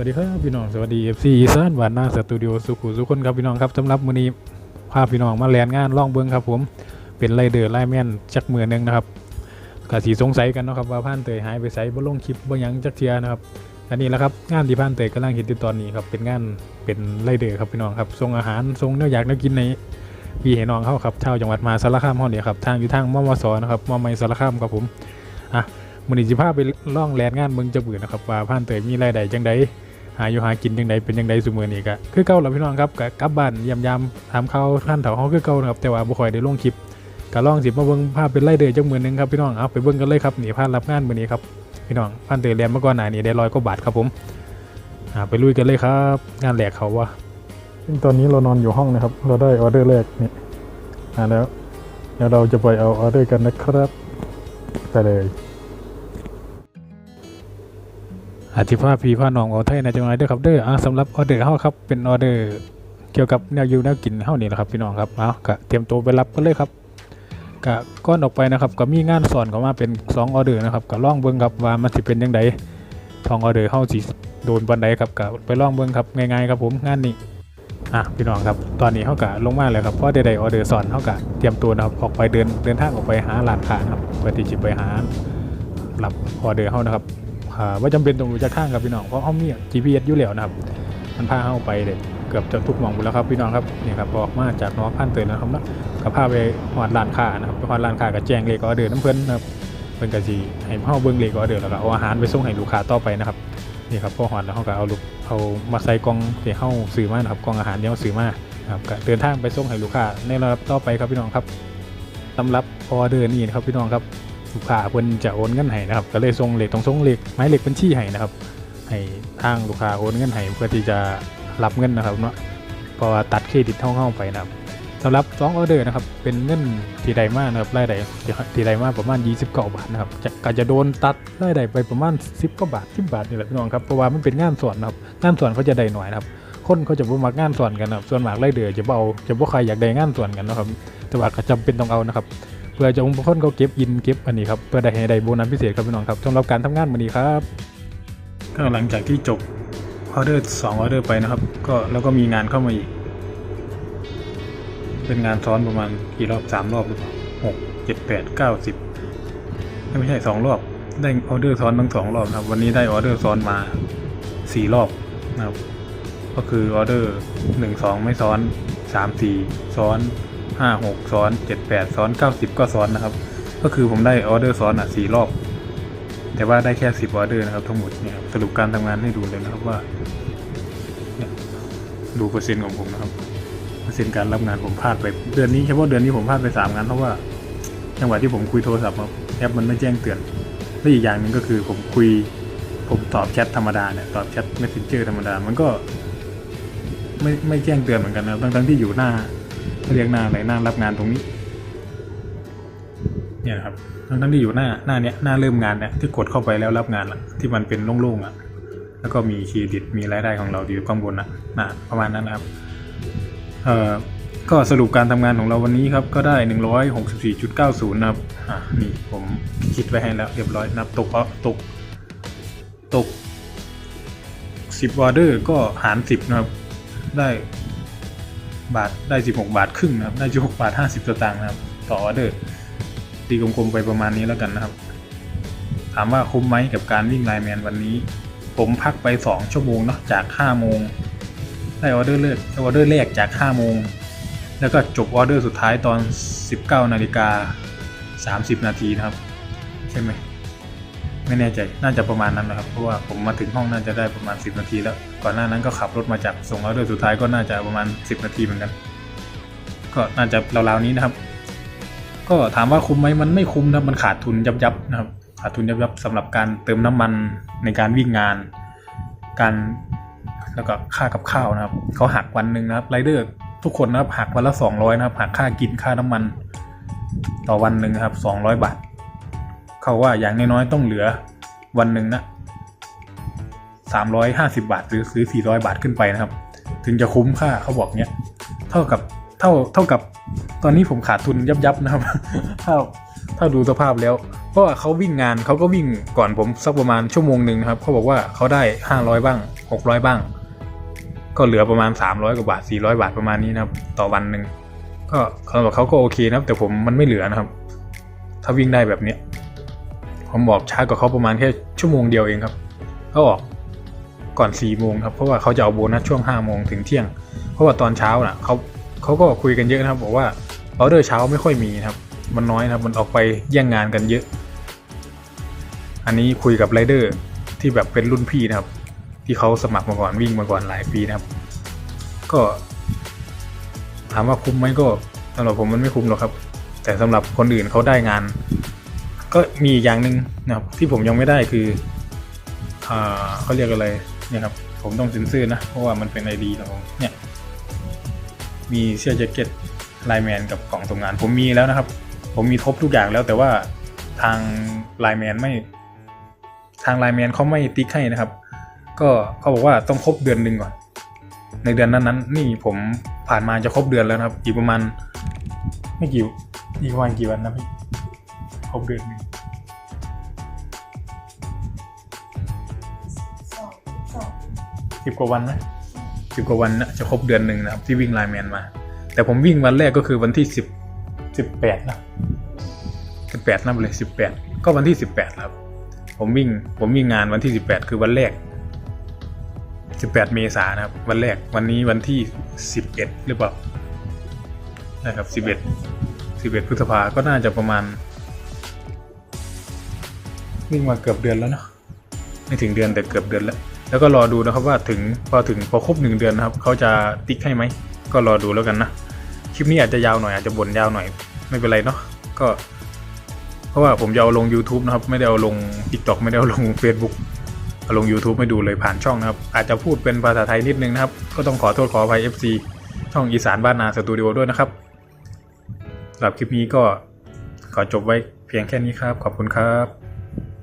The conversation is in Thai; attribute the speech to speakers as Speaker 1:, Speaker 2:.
Speaker 1: วัสดีครับพี่น้องสวัสดี FC อีสานหวานนาสตูดิโอสุขุสุขคนครับพี่น้องครับสำหรับมื้อนี้พาพี่น้องมาแลนงานล่องเบิงครับ ผมเป็นไรเดอร์ไล่แม่นจักมือหนึงนะครับก็สีสงสัยกันเนาะครับว่าผ่านเตยหายไปไสบ่ลงคลิปบ่หยังจักเทียนะครับอันนี้แหละครับงานที่ผ่านเตยกำลังเห็นอยู่ตอนนี้ครับเป็นงานเป็นไรเดอร์ครับพี่น้องครับส่งอาหารส่งแนวออยากแนวกินในพี่ให้น้องเขาครับชาวจังหวัดมาสารคามเฮาเนี่ยครับทางอยู่ทางมอมสนะครับมอไม่สารคามครับผมอะมื้อนี้สิพาไปล่องแลนงานเมืองจักบือนะครับว่าผ่านเตยมีรายได้จังใด หาอยู่หากินยังไงเป็นยังไงสุมือนี้ก็คือเก่าแล้วพี่น้องครับก็กลับบ้านยำยำทำข้าวท่านเถาห้องคือเก่านะครับแต่ว่าบ่ค่อยได้ลงคลิปก็ลองสิมาเบิ่งภาพเป็นไล่เดือจังมือนึงครับพี่น้องเอาไปเบิ่งกันเลยครับหนี่พานรับงานมือนี้ครับพี่น้องพันเตยเรียนมาก่อนหน้านี้ได้ร้อยกว่าบาทครับผมอ่าไปลุยกันเลยครับ งานแหลกเขาว่าซึ่งตอนนี้เรานอนอยู่ห้องนะครับ เราได้ออเดอร์แรกนี่มาแล้วเดี๋ยวเราจะไปเอาออเดอร์กันนะครับไปเลย อธิภาพพีพานองเอาไทยในจังหวัดเด้อครับเด้ออ่าสำหรับออเดอร์เฮาครับเป็นออเดอร์เกี่ยวกับแนวยูแนวกินเฮานี่แหละครับพี่น้องครับเอาก็เตรียมตัวไปรับกันเลยครับก็ก้อนออกไปนะครับก็มีงานสอนเข้ามาเป็น2ออเดอร์นะครับก็ลองเบิ่งครับว่ามันสิเป็นจังไดทองออเดอร์เฮาสิโดนปานใดครับก็ไปลองเบิ่งครับง่ายๆครับผมงานนี้อะพี่น้องครับตอนนี้เฮาก็ลงมาแล้วครับเพราะได้ๆออเดอร์สอนเฮาก็เตรียมตัวนะครับออกไปเดินเดินทางออกไปหาร้านค้านครับเพื่อที่จะไปหารับออเดอร์เฮานะครับ ว่าจำเป็นต้องรู้จักข้างกับพี่น้องเพราะเขามี GPS อยู่แล้วนะครับมันพาเข้าไปเลยเกือบจะทุกมองหมดแล้วครับพี่น้องครับนี่ครับออกมาจากน้องพันเตยนนะครับนะก็พาไปหอดร้านค้านะครับหอดร้านค้าก็แจงเลขออเดอร์น้ำเพิ่นนะครับเพิ่นก็สิให้เฮาเบิ่งเลขออเดอร์แล้วก็เอาอาหารไปส่งให้ลูกค้าต่อไปนะครับนี่ครับพอหอดแล้วเฮาก็เอาลูกเอามาใส่กล่องที่เฮาซื้อมานะครับกล่องอาหารที่เฮาซื้อมาครับก็เดินทางไปส่งให้ลูกค้าในระดับต่อไปครับพี่น้องครับสำหรับออเดอร์นี่นะครับพี่น้องครับ ลูกค้าเพิ่นจะโอนเงินให้นะครับ ก็เลยส่งเลขต้องส่งเลขหมายเลขบัญชีให้นะครับ ให้ทางลูกค้าโอนเงินให้เพื่อที่จะรับเงินนะครับเนาะเพราะว่าตัดเครดิตเข้าเข้าไปนะครับสำหรับสองออเดอร์นะครับ เป็นเงินที่ใดมากนะครับรายได้ที่ใดมากประมาณ 29 บาทนะครับจะก็จะโดนตัดรายได้ไปประมาณ 10กว่าบาท10บาทนี่แหละพี่น้องครับเพราะว่ามันเป็นงานส่วนนะครับงานส่วนเขาจะได้หน่อยนะครับคนเขาจะบ่มักงานส่วนกันนะครับส่วนมากรายเดือจะเบเอาจะบ่ใครอยากได้งานส่วนกันนะครับแต่ว่าก็จำเป็นต้องเอานะครับ พื่อจะองค์คนเขาเก็บอินเก็บอันนี้ครับเพื่อได้ให้ได้โบนัสพิเศษครับพี่น้องครับสำหรับการทำงานวันนี้ครับก็หลังจากที่จบออเดอร์สองออเดอร์ไปนะครับ ก็แล้วก็มีงานเข้ามาอีก เป็นงานซ้อนประมาณกี่รอบสามรอบหรือเปล่าหกเจ็ดแปดเก้าสิบไม่ใช่สองรอบ ได้ออเดอร์ซ้อนทั้งสองรอบครับ วันนี้ได้ออเดอร์ซ้อนมาสี่รอบนะครับ ก็คือออเดอร์หนึ่งสองไม่ซ้อนสามสี่ซ้อน ห้าหกซ้อนเจ็ดแปดซ้อนเก้าสิบก็ซ้อนนะครับ ก็คือผมได้ออเดอร์ซ้อนอะสี่รอบ แต่ว่าได้แค่สิบออเดอร์นะครับทั้งหมดเนี่ยสรุปการทำงานให้ดูเลยนะครับว่า ดูเปอร์เซ็นต์ของผมนะครับเปอร์เซ็นต์การรับงานผมพลาดไปเดือนนี้เฉพาะเดือนนี้ผมพลาดไปสามงานเพราะว่าจังหวะที่ผมคุยโทรศัพท์ับแอปมันไม่แจ้งเตือนและอีกอย่างหนึ่งก็คือผมคุยผมตอบแชทธรรมดาเนี่ยตอบแชท messenger ธรรมดามันก็ ไม่ไม่แจ้งเตือนเหมือนกันนะครับทั้งทั้งที่อยู่หน้า เรียกหน้าอะไรหน้ารับงานตรงนี้ เนี่ยครับทั้งที่อยู่หน้าหน้าเนี้ยหน้าเริ่มงานเนี่ยที่กดเข้าไปแล้วรับงานละที่มันเป็นโล่งๆอะ แล้วก็มีเครดิตมีรายได้ของเราอยู่ข้างบนนะนะประมาณนั้นนะครับเอ่อก็สรุปการทำงานของเราวันนี้ครับ ก็ได้ 164.90 นะครับอ่านี่ผมคิดไว้ให้แล้วเรียบร้อยนับตกเอาตกตก10ออเดอร์ก็หาร 10 นะครับ ได้ บาทได้ 16 บาทครึ่งนะครับ ได้ 16 บาท 50สตางค์นะครับ ต่อออเดอร์ตีกลมๆไปประมาณนี้แล้วกันนะครับ ถามว่าคุ้มไหมกับการวิ่งไลแมนวันนี้ ผมพักไป 2 ชั่วโมงเนาะจาก 5 โมง ได้ออเดอร์เลือกออเดอร์แรกจาก 5 โมง แล้วก็จบออเดอร์สุดท้ายตอน 19 นาฬิกา 30 นาทีนะครับ ใช่ไหม ไม่แน่ใจน่าจะประมาณนั้นนะครับเพราะว่าผมมาถึงห้องน่าจะได้ประมาณ 10 นาทีแล้ว ก่อนหน้านั้นก็ขับรถมาจากส่งออเดอร์สุดท้ายก็น่าจะประมาณ 10 นาทีเหมือนกัน ก็น่าจะราวๆนี้นะครับ ก็ถามว่าคุ้มไหมมันไม่คุ้มนะมันขาดทุนยับยับนะครับขาดทุนยับยับสำหรับการเติมน้ำมันในการวิ่งงาน การแล้วก็ค่ากับข้าวนะครับเขาหักวันหนึ่งนะครับไรเดอร์ทุกคนนะครับหักวันละสองร้อยนะครับหักค่ากินค่าน้ำมัน ต่อวันหนึ่งครับสองร้อยบาท เขาว่าอย่างน้อยๆต้องเหลือวันหนึ่งนะสามร้อยห้าสิบาทหรือซื้อสี่ร้อยบาทขึ้นไปนะครับ ถึงจะคุ้มค่าเขาบอกเนี้ยเท่ากับเท่าเท่ากับตอนนี้ผมขาดทุนยับยับนะครับ ถ้าถ้าดูสภาพแล้ว เพราะว่าเขาวิ่งงานเขาก็วิ่งก่อนผมสักประมาณชั่วโมงหนึ่งนะครับเขาบอกว่าเขาได้ห้าร้อยบ้างหกร้อยบ้าง ก็เหลือประมาณสามร้อยกว่าบาทสี่ร้อยบาทประมาณนี้นะครับต่อวันหนึ่งก็สำหรับเขาก็โอเคนะครับ แต่ผมมันไม่เหลือนะครับ ถ้าวิ่งได้แบบเนี้ย ผมบอกช้ากว่าเขาประมาณแค่ชั่วโมงเดียวเองครับเขาออกก่อนสี่โมงครับเพราะว่าเขาจะเอาโบนัสช่วงห้าโมงถึงเที่ยง เพราะว่าตอนเช้าน่ะเขาเขาก็คุยกันเยอะนะครับบอกว่าออเดอร์เช้าไม่ค่อยมีครับ มันน้อยนะครับมันออกไปแย่งงานกันเยอะ อันนี้คุยกับไรเดอร์ที่แบบเป็นรุ่นพี่นะครับ ที่เขาสมัครมาก่อนวิ่งมาก่อนหลายปีนะครับ ก็ ถามว่าคุ้มไหมก็สำหรับผมมันไม่คุ้มหรอกครับ แต่สำหรับคนอื่นเขาได้งาน ก็มีอย่างหนึ่งนะครับ ที่ผมยังไม่ได้คืออ่าเขาเรียกอะไรเนี่ยครับ ผมต้องซื่อนะ เพราะว่ามันเป็นไอดีของเนี่ยมีเสื้อแจ็คเก็ตไลแมนกับกล่องส่งงาน ผมมีแล้วนะครับ ผมมีครบทุกอย่างแล้ว แต่ว่าทางไลแมนไม่ทางไลแมนเขาไม่ติ๊กให้นะครับ ก็เขาบอกว่าต้องครบเดือนหนึ่งก่อน ในเดือนนั้นๆนี่ผมผ่านมาจะครบเดือนแล้วนะครับ อีกประมาณ ไม่กี่อีกประมาณกี่วันนะพี่ครบเดือนหนึ่ง
Speaker 2: สิ
Speaker 1: บกว่าวันนะสิบกว่าวันนะจะครบเดือนหนึ่งนะครับที่วิ่งไลแมนมา แต่ผมวิ่งวันแรกก็คือวันที่สิบสิบแปดนะสิบแปดนับเลยสิบแปดก็วันที่สิบแปดครับ ผมวิ่งผมวิ่งงานวันที่สิบแปดคือวันแรกสิบแปดเมษายนนะครับ วันแรกวันนี้วันที่สิบเอ็ดหรือเปล่านะครับสิบเอ็ดสิบเอ็ดพฤษภาก็น่าจะประมาณวิ่งมาเกือบเดือนแล้วเนาะไม่ถึงเดือนแต่เกือบเดือนแล้ว แล้วก็รอดูนะครับว่าถึงพอถึงพอครบหนึ่งเดือนนะครับเขาจะติ๊กให้ไหมก็รอดูแล้วกันนะคลิปนี้อาจจะยาวหน่อยอาจจะบ่นยาวหน่อยไม่เป็นไรเนาะก็ เพราะว่าผมจะเอาลง YouTube นะครับ ไม่ได้เอาลง TikTok ไม่ได้เอาลง Facebook เอาลง YouTube ไม่ดูเลยผ่านช่องนะครับ อาจจะพูดเป็นภาษาไทยนิดนึงนะครับ ก็ต้องขอโทษขออภัย FC ช่องอีสานบ้านนาสตูดิโอด้วยนะครับสำหรับคลิปนี้ก็ขอจบไว้เพียงแค่นี้ครับ ขอบคุณครับ